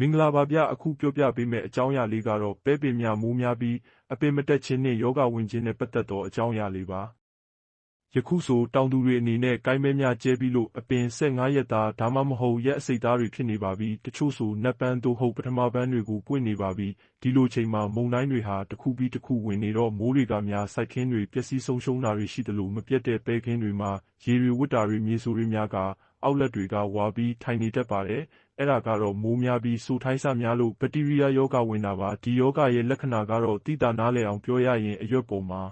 မင်္ဂလာပါဗျအခုပြောပြပေးမယ့်အကြောင်းအရာလေးကတော့ပဲပင်များမိုးများပြီးအပင်မတက်ခြင်းနှင့်ယောဂဝင်ခြင်းနဲ့ပတ်သက်သောအကြောင်းအရာလေးပါယခုဆိုတောင်သူတွေအနေနဲ့ကိုင်းမဲများကျဲပြီးလို့အပင်15ရက်သားဒါမှမဟုတ်ရက်အစိတ်သားတွေဖြစ်နေပါပြီတချို့ဆိုနက်ပန်းသို့ဟုတ်ပထမပန်းတွေကိုပွင့်နေပါပြီဒီလိုချိန်မှာမုန်တိုင်းတွေဟာတစ်ခုပြီးတစ်ခုဝင်နေတော့မိုးတွေကများစိုက်ခင်းတွေပျက်စီးဆုံးရှုံးတာတွေရှိသလိုမပြတ်တဲ့ပဲခင်းတွေမှာရေတွေဝတ်တာတွေမြေဆိုးတွေများက အောက်လက်တွေကဝါပြီးထိုင်နေတတ်ပါတယ်အဲ့ဒါကတော့မိုးများပြီးဆိုထိုင်းဆများလို့ဘက်တီးရီးယားယောဂဝင်တာပါဒီယောဂရဲ့လက္ခဏာကတော့တိတာနားလည်အောင်ပြောရရင်အရွက်ပေါ်မှာ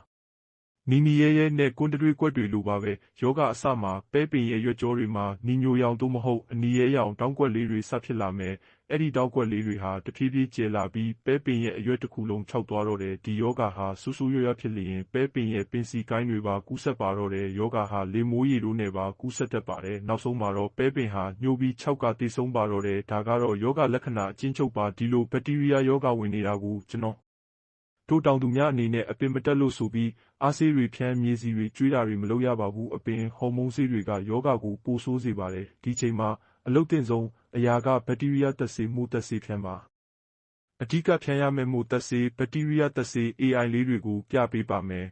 နီနီရဲရဲနဲ့ကွန်းတွေကွက်တွေလိုပါပဲယောဂအစမှာပဲပင်ရဲ့ရွက်ကြောတွေမှာနီညိုရောင်သို့မဟုတ်အနီရဲရောင်တောင်းကွက်လေးတွေဆက်ဖြစ်လာမယ်အဲ့ဒီတောက်ကွက်လေးတွေဟာတဖြည်းဖြည်းကျယ်လာပြီးပဲပင်ရဲ့အရွက်တစ်ခုလုံးခြောက်သွားတော့တယ်ဒီယောဂဟာဆူဆူရွရွဖြစ်လျင်ပဲပင်ရဲ့ပင်စီကိုင်းတွေပါကူးဆက်ပါတော့တယ်ယောဂဟာလေမိုးရီတို့နဲ့ပါကူးဆက်တတ်ပါတယ်နောက်ဆုံးမှာတော့ပဲပင်ဟာညှိုးပြီးခြောက်ကတိဆုံးပါတော့တယ်ဒါကတော့ယောဂလက္ခဏာအချင်းချုပ်ပါဒီလိုဘက်တီးရီးယားယောဂဝင်နေတာကိုကျွန်တော် တို့တောင်သူများအနေနဲ့အပင်မတက်လို့ဆိုပြီးအားဆေးတွေဖြန်းမြေစီတွေကျွေးတာတွေမလုပ်ရပါဘူးအပင်ဟော်မုန်းဆေးတွေကယောဂကိုပိုဆိုးစေပါတယ်ဒီချိန်မှာအလုတ်တင်ဆုံးအရာကဘက်တီးရီးယားတက်စေမှုတက်စေဖြန်းပါအဓိကဖြန်းရမယ့်မှုတက်စေဘက်တီးရီးယားတက်စေ AI လေးတွေကိုပြပေးပါမယ်